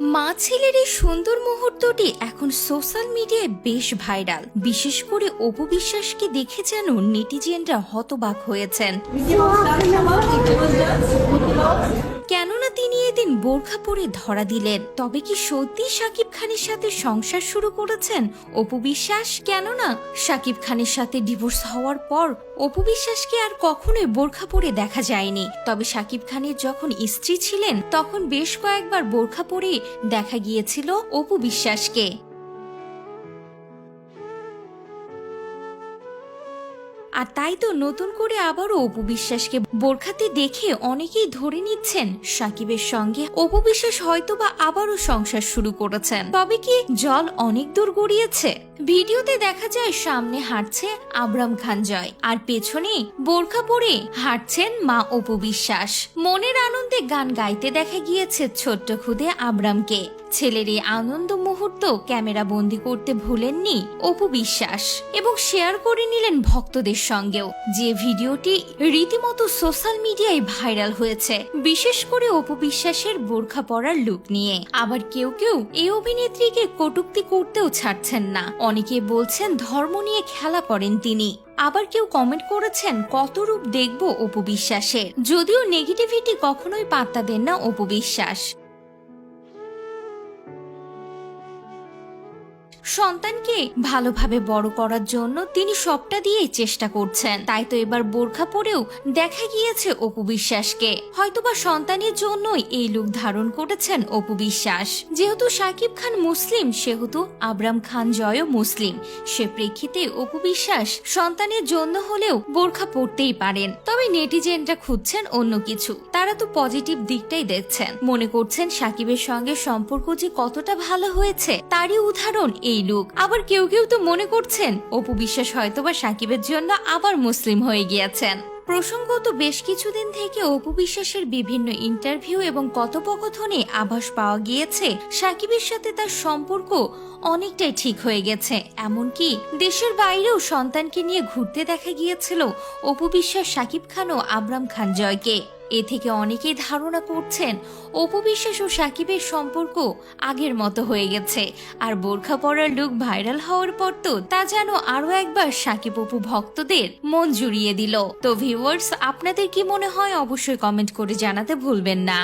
মা ছেলের এই সুন্দর মুহূর্তটি এখন সোশ্যাল মিডিয়ায় বেশ ভাইরাল বিশেষ করে অপবিশ্বাসকে দেখে যেন নেটিজেনরা হতবাক হয়েছেন বোরখা পরে ধরা দিলেন। তবে কি সত্যি সাকিব খানের সাথে সংসার শুরু করেছেন? অপু বিশ্বাস কেননা সাকিব খানের সাথে ডিভোর্স হওয়ার পর অপু বিশ্বাসকে আর কখনোই বোরখা পরে দেখা যায়নি। তবে সাকিব খানের যখন স্ত্রী ছিলেন, তখন বেশ কয়েকবার বোরখা পরে দেখা গিয়েছিল অপু বিশ্বাসকে। আর তাই তো নতুন করে আবারও অপু বিশ্বাসকে বোরখাতে দেখে অনেকেই ধরে নিচ্ছেন, সাকিবের সঙ্গে অপু বিশ্বাস হয়তো বা আবারও সংসার শুরু করেছেন। তবে কি জল অনেক দূর গড়িয়েছে? ভিডিওতে দেখা যায় সামনে হাঁটছে আবরাম খান জয়, আর পেছনে বোরখা পরে হাঁটছেন মা অপু বিশ্বাস। মনের আনন্দে গান গাইতে দেখা গিয়েছে ছোট্ট খুদে আবরামকে। ছেলের এই আনন্দ মুহূর্ত ক্যামেরা বন্দি করতে ভুলেননি অপু বিশ্বাস এবং শেয়ার করে নিলেন ভক্তদের সঙ্গেও। যে ভিডিওটি রীতিমতো সোশ্যাল মিডিয়ায় ভাইরাল হয়েছে, বিশেষ করে অপু বিশ্বাসের বোরখা পরার লুক নিয়ে। আবার কেউ কেউ এই অভিনেত্রীকে কটুক্তি করতেও ছাড়ছেন না। অনেকে বলছেন ধর্ম নিয়ে খেলা করেন তিনি। আবার কেউ কমেন্ট করেছেন কত রূপ দেখব অপু বিশ্বাসের? যদিও নেগেটিভিটি কখনোই পাত্তা দেন না অপু বিশ্বাস। সন্তানকে ভালোভাবে বড় করার জন্য তিনি সবটা দিয়েই চেষ্টা করছেন। তাই তো এবার বোরখা পরেও দেখা গিয়েছে অপু বিশ্বাসকে। হয়তোবা সন্তানের জন্যই এই লুক ধারণ করেছেন অপু বিশ্বাস। যেহেতু সাকিব খান মুসলিম, সেহেতু আবরাম খান জয়ও মুসলিম। সে প্রেক্ষিতে অপু বিশ্বাস সন্তানের জন্য হলেও বোরখা পড়তেই পারেন। তবে নেটিজেনরা খুঁজছেন অন্য কিছু। তারা তো পজিটিভ দিকটাই দেখছেন। মনে করছেন সাকিবের সঙ্গে সম্পর্ক যে কতটা ভালো হয়েছে, তারই উদাহরণ এই লুক। আবার কেউ কেউ তো মনে করছেন, অপু বিশ্বাস হয়তোবা সাকিবের জন্য আবার মুসলিম হয়ে গিয়েছেন। প্রসঙ্গত বেশ কিছুদিন থেকে অপু বিশ্বাসের বিভিন্ন ইন্টারভিউ এবং কথোপকথনে আভাস পাওয়া গিয়েছে। সাকিবের সাথে তার সম্পর্ক অনেকটাই ঠিক হয়ে গেছে। এমনকি দেশের বাইরেও সন্তানকে নিয়ে ঘুরতে দেখা গিয়েছিল অপু বিশ্বাস সাকিব খান ও আবরাম খান জয়কে। এ থেকে অনেকেই ধারণা করছেন অপু বিশ্বাস ও সাকিবের সম্পর্ক আগের মতো হয়ে গেছে। আর বোরখা পরার লুক ভাইরাল হওয়ার পর তো তা যেন আরও একবার সাকিব অপু ভক্তদের মন জুড়িয়ে দিল। তো ভিউয়ার্স আপনাদের কি মনে হয় অবশ্যই কমেন্ট করে জানাতে ভুলবেন না।